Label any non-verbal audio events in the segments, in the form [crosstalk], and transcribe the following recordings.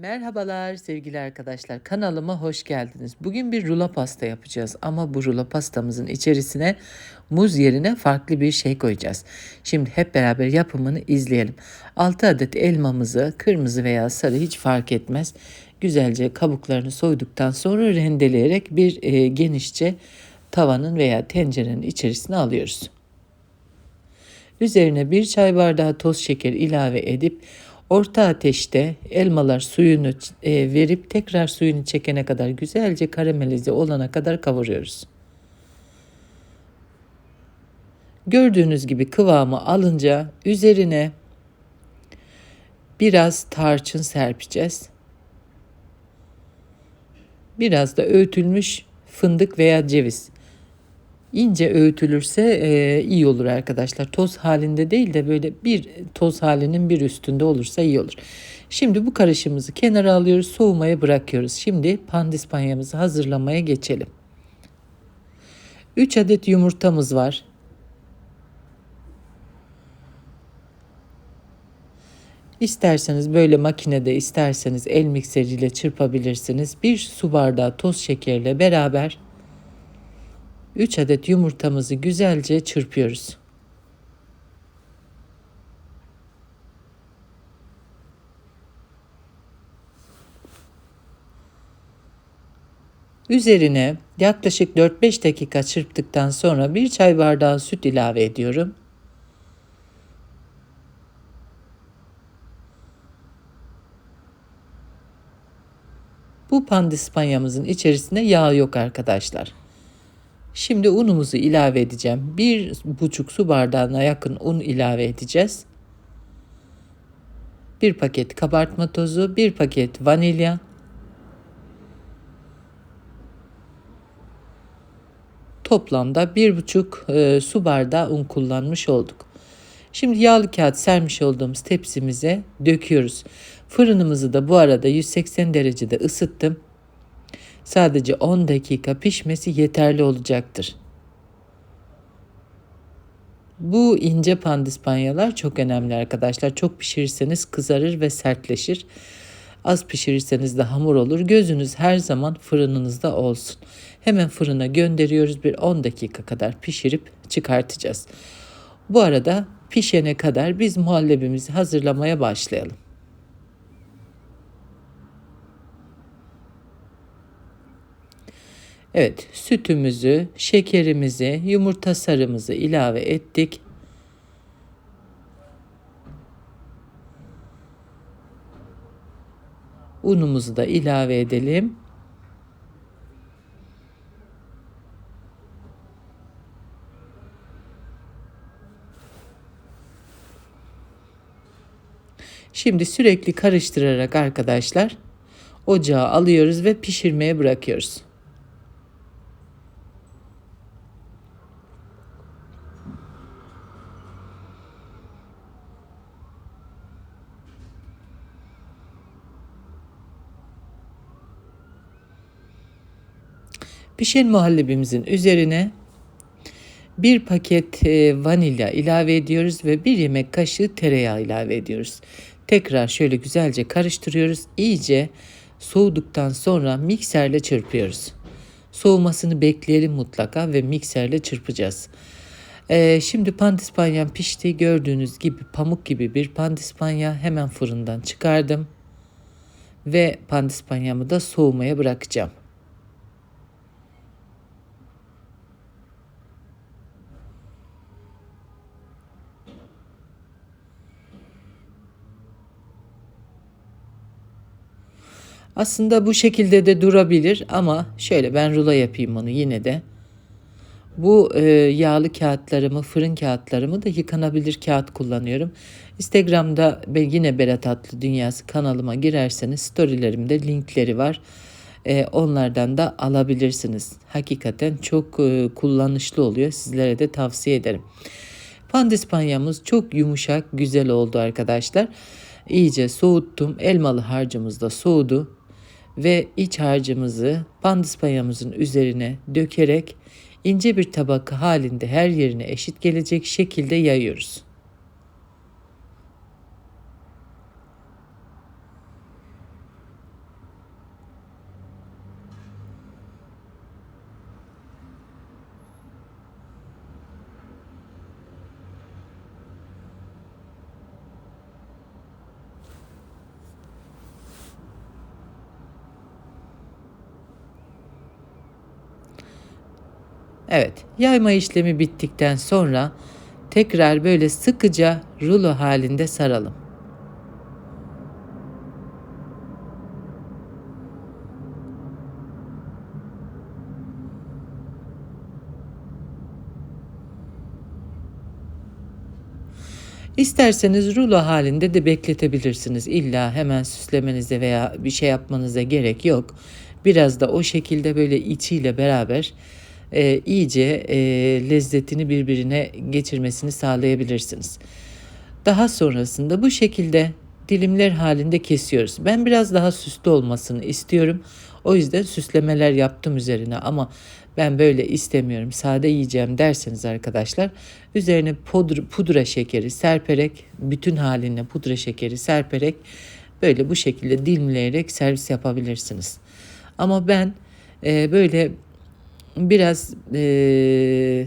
Merhabalar sevgili arkadaşlar kanalıma hoş geldiniz. Bugün bir rulo pasta yapacağız ama bu rulo pastamızın içerisine muz yerine farklı bir şey koyacağız. Şimdi hep beraber yapımını izleyelim. 6 adet elmamızı kırmızı veya sarı hiç fark etmez. Güzelce kabuklarını soyduktan sonra rendeleyerek bir e, genişçe tavanın veya tencerenin içerisine alıyoruz. Üzerine bir çay bardağı toz şeker ilave edip orta ateşte elmalar suyunu e, verip tekrar suyunu çekene kadar güzelce karamelize olana kadar kavuruyoruz. Gördüğünüz gibi kıvamı alınca üzerine biraz tarçın serpeceğiz. Biraz da öğütülmüş fındık veya ceviz ince öğütülürse e, iyi olur arkadaşlar. Toz halinde değil de böyle bir toz halinin bir üstünde olursa iyi olur. Şimdi bu karışımımızı kenara alıyoruz, soğumaya bırakıyoruz. Şimdi pandispanyamızı hazırlamaya geçelim. 3 adet yumurtamız var. İsterseniz böyle makinede, isterseniz el mikseriyle çırpabilirsiniz. Bir su bardağı toz şekerle beraber 3 adet yumurtamızı güzelce çırpıyoruz. Üzerine yaklaşık 4-5 dakika çırptıktan sonra bir çay bardağı süt ilave ediyorum. Bu pandispanyamızın içerisinde yağ yok arkadaşlar. Şimdi unumuzu ilave edeceğim. Bir buçuk su bardağına yakın un ilave edeceğiz. Bir paket kabartma tozu, bir paket vanilya, toplamda bir buçuk e, su bardağı un kullanmış olduk. Şimdi yağlı kağıt sermiş olduğumuz tepsimize döküyoruz. Fırınımızı da bu arada 180 derecede ısıttım. Sadece 10 dakika pişmesi yeterli olacaktır. Bu ince pandispanyalar çok önemli arkadaşlar. Çok pişirirseniz kızarır ve sertleşir. Az pişirirseniz de hamur olur. Gözünüz her zaman fırınınızda olsun. Hemen fırına gönderiyoruz. Bir 10 dakika kadar pişirip çıkartacağız. Bu arada pişene kadar biz muhallebimizi hazırlamaya başlayalım. Evet, sütümüzü, şekerimizi, yumurta sarımızı ilave ettik. Unumuzu da ilave edelim. Şimdi sürekli karıştırarak arkadaşlar ocağa alıyoruz ve pişirmeye bırakıyoruz. Pişen muhallebimizin üzerine bir paket e, vanilya ilave ediyoruz ve bir yemek kaşığı tereyağı ilave ediyoruz. Tekrar şöyle güzelce karıştırıyoruz. İyice soğuduktan sonra mikserle çırpıyoruz. Soğumasını bekleyelim mutlaka ve mikserle çırpacağız. Ee, şimdi pandispanyam pişti. Gördüğünüz gibi pamuk gibi bir pandispanya hemen fırından çıkardım. Ve pandispanyamı da soğumaya bırakacağım. Aslında bu şekilde de durabilir ama şöyle ben rulo yapayım onu yine de. Bu e, yağlı kağıtlarımı, fırın kağıtlarımı da yıkanabilir kağıt kullanıyorum. Instagram'da yine Berat Atlı Dünyası kanalıma girerseniz storylerimde linkleri var. E, onlardan da alabilirsiniz. Hakikaten çok e, kullanışlı oluyor. Sizlere de tavsiye ederim. Pandispanyamız çok yumuşak, güzel oldu arkadaşlar. İyice soğuttum. Elmalı harcımız da soğudu ve iç harcımızı pandispanyamızın üzerine dökerek ince bir tabaka halinde her yerine eşit gelecek şekilde yayıyoruz. Evet, yayma işlemi bittikten sonra tekrar böyle sıkıca rulo halinde saralım. İsterseniz rulo halinde de bekletebilirsiniz. İlla hemen süslemenize veya bir şey yapmanıza gerek yok. Biraz da o şekilde böyle içiyle beraber e, iyice e, lezzetini birbirine geçirmesini sağlayabilirsiniz. Daha sonrasında bu şekilde dilimler halinde kesiyoruz. Ben biraz daha süslü olmasını istiyorum. O yüzden süslemeler yaptım üzerine ama ben böyle istemiyorum sade yiyeceğim derseniz arkadaşlar üzerine pudra, pudra şekeri serperek bütün haline pudra şekeri serperek böyle bu şekilde dilimleyerek servis yapabilirsiniz. Ama ben e, böyle biraz e,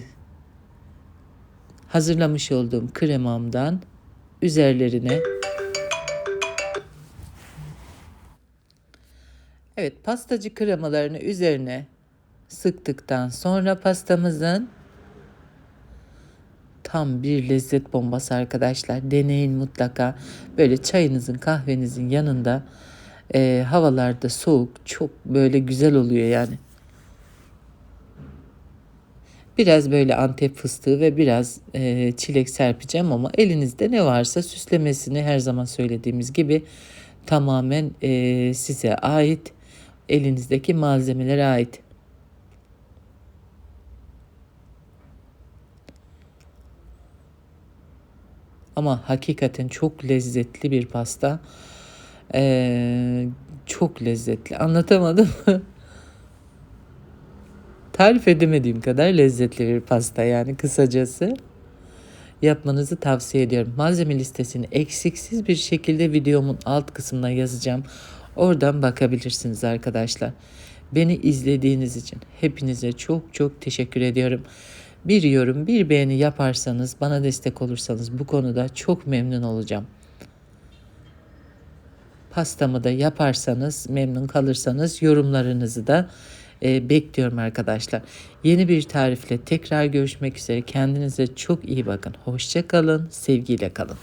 hazırlamış olduğum kremamdan üzerlerine Evet pastacı kremalarını üzerine sıktıktan sonra pastamızın tam bir lezzet bombası arkadaşlar. Deneyin mutlaka. Böyle çayınızın kahvenizin yanında e, havalarda soğuk çok böyle güzel oluyor yani. Biraz böyle antep fıstığı ve biraz e, çilek serpeceğim ama elinizde ne varsa süslemesini her zaman söylediğimiz gibi tamamen e, size ait elinizdeki malzemelere ait. Ama hakikaten çok lezzetli bir pasta. Ee, çok lezzetli. Anlatamadım. [laughs] Tarif edemediğim kadar lezzetli bir pasta yani kısacası. Yapmanızı tavsiye ediyorum. Malzeme listesini eksiksiz bir şekilde videomun alt kısmına yazacağım. Oradan bakabilirsiniz arkadaşlar. Beni izlediğiniz için hepinize çok çok teşekkür ediyorum. Bir yorum, bir beğeni yaparsanız, bana destek olursanız bu konuda çok memnun olacağım. Pastamı da yaparsanız, memnun kalırsanız yorumlarınızı da e, bekliyorum arkadaşlar. Yeni bir tarifle tekrar görüşmek üzere. Kendinize çok iyi bakın. Hoşça kalın, sevgiyle kalın.